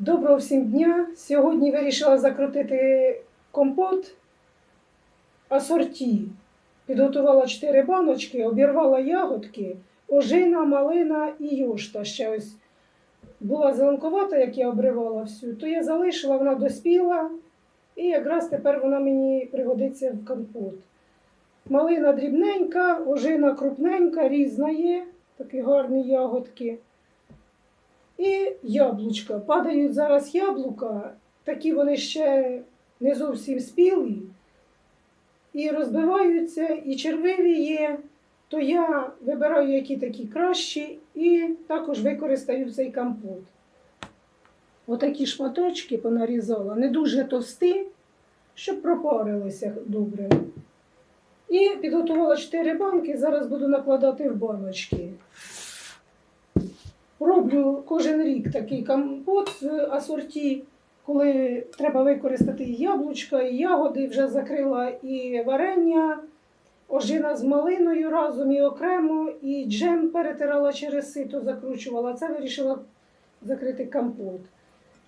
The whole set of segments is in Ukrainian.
Доброго всім дня! Сьогодні вирішила закрутити компот асорті. Підготувала 4 баночки, обірвала ягодки, ожина, малина і йошта. Ще ось була зеленковата, як я обривала всю, то я залишила, вона доспіла, і якраз тепер вона мені пригодиться в компот. Малина дрібненька, ожина крупненька, різна є, такі гарні ягодки. І яблучка. Падають зараз яблука, такі вони ще не зовсім спілі, і розбиваються, і червиві є. То я вибираю, які такі кращі, і також використаю цей компот. Отакі шматочки понарізала, не дуже товсті, щоб пропарилися добре. І підготувала 4 банки, зараз буду накладати в баночки. Роблю кожен рік такий компот з асорті, коли треба використати і яблучка, і ягоди, вже закрила і варення, ожина з малиною разом і окремо, і джем перетирала через сито, закручувала. Це вирішила закрити компот.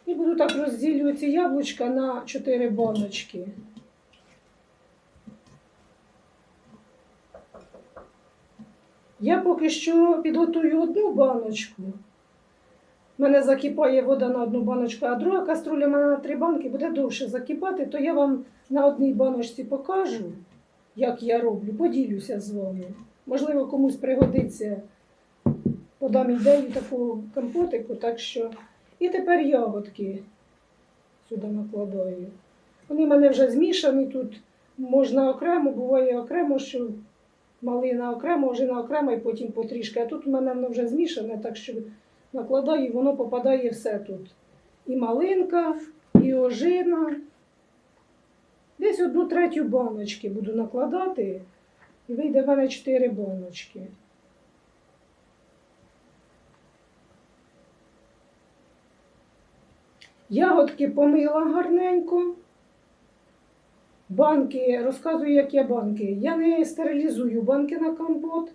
І буду так розділювати яблучка на 4 баночки. Я поки що підготую одну баночку. Мене закипає вода на одну баночку, а друга каструля в мене на три банки буде довше закипати, то я вам на одній баночці покажу, як я роблю, поділюся з вами. Можливо, комусь пригодиться, подам ідею такого компотику, так що. І тепер ягодки сюди накладаю. Вони в мене вже змішані тут. Можна окремо, буває окремо, що малина окремо, ожина окремо і потім потрішки. А тут у мене воно вже змішане, так що накладаю, і воно попадає все тут. І малинка, і ожина. Десь одну третю баночки буду накладати, і вийде в мене 4 баночки. Ягодки помила гарненько. Банки, розказую, як я банки. Я не стерилізую банки на компот.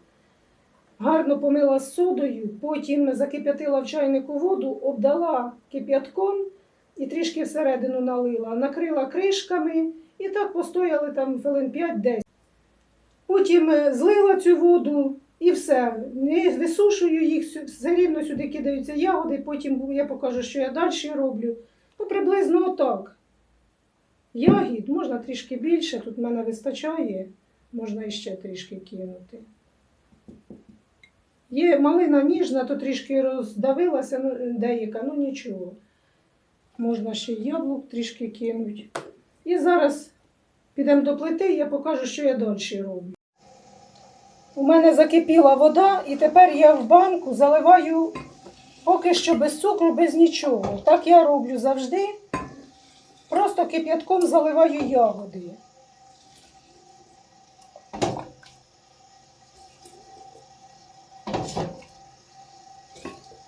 Гарно помила з содою, потім закип'ятила в чайнику воду, обдала кип'ятком і трішки всередину налила, накрила кришками і так постояли там хвилин 5-10. Потім е, злила цю воду і все. Не висушую їх, все рівно сюди кидаються ягоди, потім я покажу, що я далі роблю. Ну, приблизно отак. Ягід можна трішки більше, тут в мене вистачає, можна іще трішки кинути. Є малина ніжна, то трішки роздавилася, ну, деяка, ну нічого. Можна ще яблук трішки кинути. І зараз підемо до плити, я покажу, що я далі роблю. У мене закипіла вода, і тепер я в банку заливаю поки що без цукру, без нічого. Так я роблю завжди. Просто кип'ятком заливаю ягоди.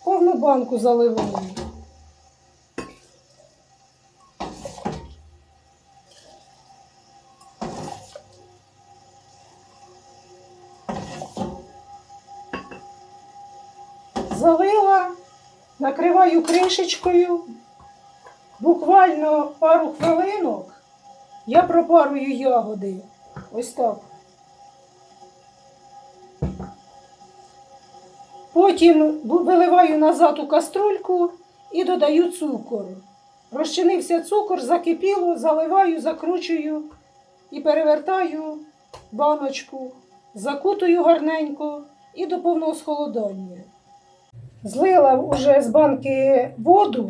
Повну банку заливаю. Залила, накриваю кришечкою. Буквально пару хвилинок я пропарую ягоди. Ось так. Потім виливаю назад у каструльку і додаю цукор. Розчинився цукор, закипіло, заливаю, закручую і перевертаю баночку, закутую гарненько і до повного схолодання. Злила вже з банки воду.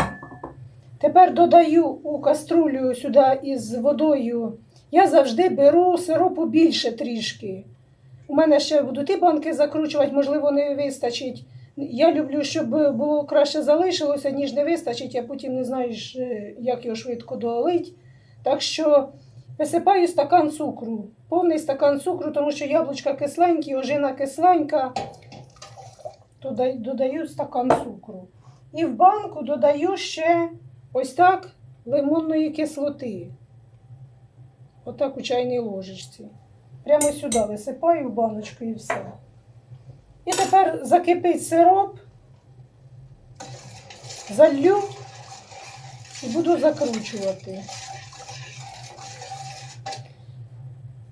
Тепер додаю у каструлю сюди із водою. Я завжди беру сиропу більше трішки. У мене ще буду ті банки закручувати, можливо, не вистачить. Я люблю, щоб було краще залишилося, ніж не вистачить, а потім не знаєш, е, як його швидко долить. Так що висипаю стакан цукру, повний стакан цукру, тому що яблучка кисленькі, ожина кисленька. Додаю стакан цукру. І в банку додаю ще ось так лимонної кислоти. Отак у чайній ложечці. Прямо сюди висипаю в баночку і все. І тепер закипить сироп, залью і буду закручувати.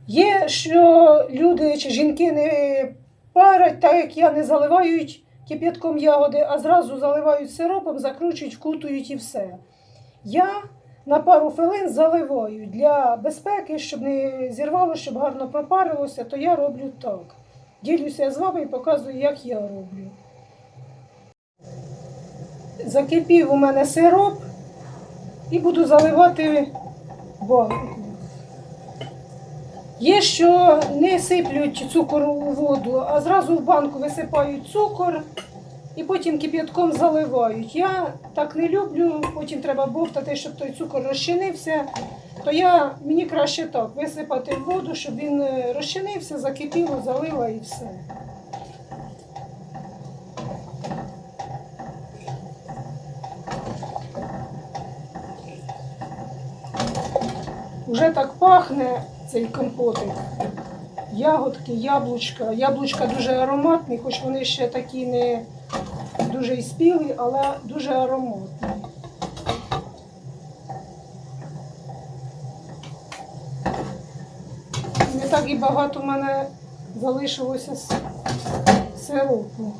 Є, що люди чи жінки не парять, так як я, не заливають кип'ятком ягоди, а зразу заливають сиропом, закручують, вкутують і все. Я на пару хвилин заливаю для безпеки, щоб не зірвало, щоб гарно пропарилося, то я роблю так. Ділюся з вами і показую, як я роблю. Закипів у мене сироп і буду заливати банку. Є, що не сиплють цукор у воду, а зразу в банку висипають цукор і потім кип'ятком заливають. Я так не люблю, потім треба бовтати, щоб той цукор розчинився. То я мені краще так висипати в воду, щоб він е, розчинився, закипіло, залила і все. Уже так пахне цей компотик. Ягодки, яблучка. Яблучка дуже ароматні, хоч вони ще такі не дуже і спілі, але дуже ароматні. Не так і багато в мене залишилося сиропу.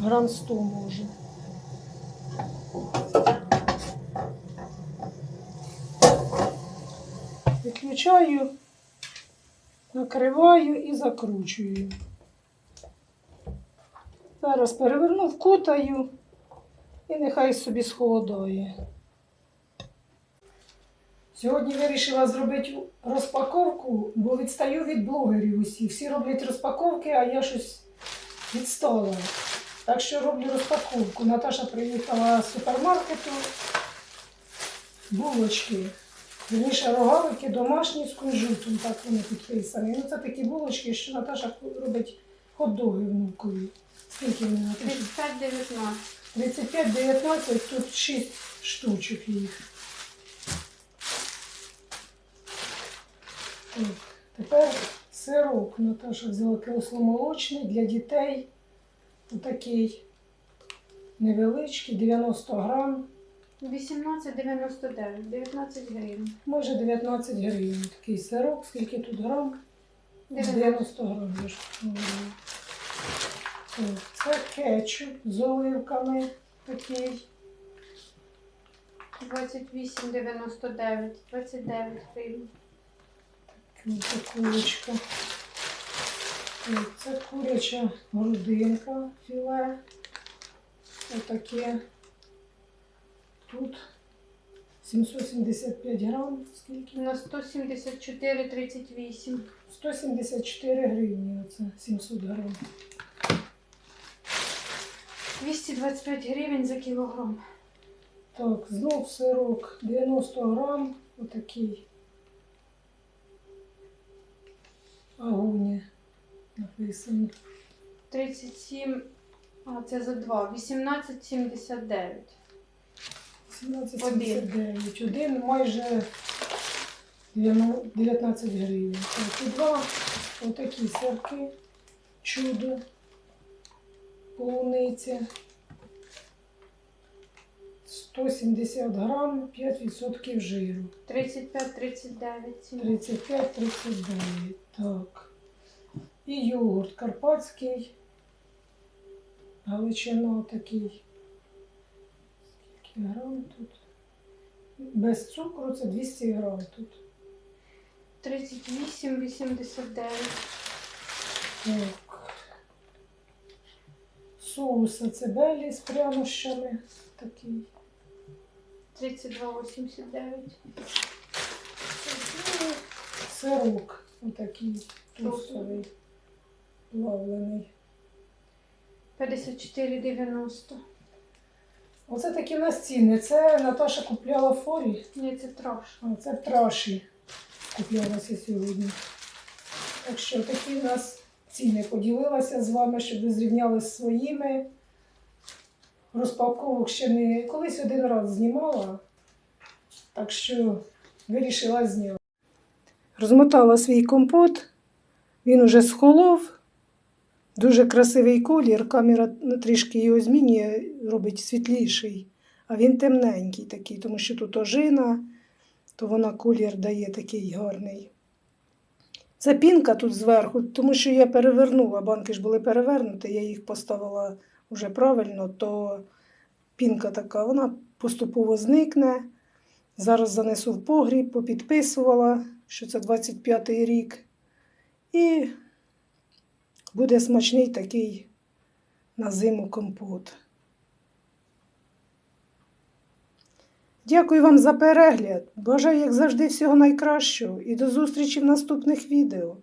Грам 100 може. Виключаю, накриваю і закручую. Зараз переверну, вкутаю і нехай собі схолодає. Сьогодні вирішила зробити розпаковку, бо відстаю від блогерів усі. Всі роблять розпаковки, а я щось відстала. Так що роблю розпаковку. Наташа приїхала з супермаркету. Булочки. Вірніше рогалики домашні з кунжутом, так вони підписані. Ну це такі булочки, що Наташа робить хот-доги внукові. Скільки вони Наташа? 35-19. 35-19, тут 6 штучок їх. Так, тепер сироп Наташа взяла кисломолочний для дітей. Отакий невеличкий, 90 грам, 18,99, 19 гривень. може 19 гривень. Такий сироп, скільки тут грам? 90. 90 грам. я ж говорила. Так, Це кетчуп з оливками такий. 28,99, 29 гривень. Це курочка. Так, Це куряча грудинка філе. Отаке. Тут 775 грам. Скільки? На 174,38. 174 гривні. Оце 700 грам. 225 гривень за кілограм. Так, знов сирок 90 грам. Отакий. Агуні написано. 37, а це за 2, 18,79. 17,79. Один майже 19 гривень. Так, і два отакі сирки. Чудо. Полуниця. 170 грам, 5% жиру. 35-39 35-39. Так. І йогурт карпатський. Галичина такий. Грам тут? Без цукру це 200 грам тут. 38,89. Так. Соус ацебелі з прянощами. Такий. 32,89. Ну, Сирок отакий тостовий, плавлений. 54,90. Оце такі в нас ціни. Це Наташа купляла форі. Ні, це трош. А це в траші куплялася сьогодні. Так що такі в нас ціни поділилася з вами, щоб ви зрівняли з своїми. Розпаковок ще не колись один раз знімала, так що вирішила зняти. Розмотала свій компот, він уже схолов. Дуже красивий колір, камера трішки його змінює, робить світліший. а він темненький такий, тому що тут ожина, то вона колір дає такий гарний. Це пінка тут зверху, тому що я перевернула, банки ж були перевернуті, я їх поставила вже правильно, то пінка така, вона поступово зникне. Зараз занесу в погріб, попідписувала, що це 25-й рік. І буде смачний такий на зиму компот. Дякую вам за перегляд. Бажаю, як завжди, всього найкращого і до зустрічі в наступних відео.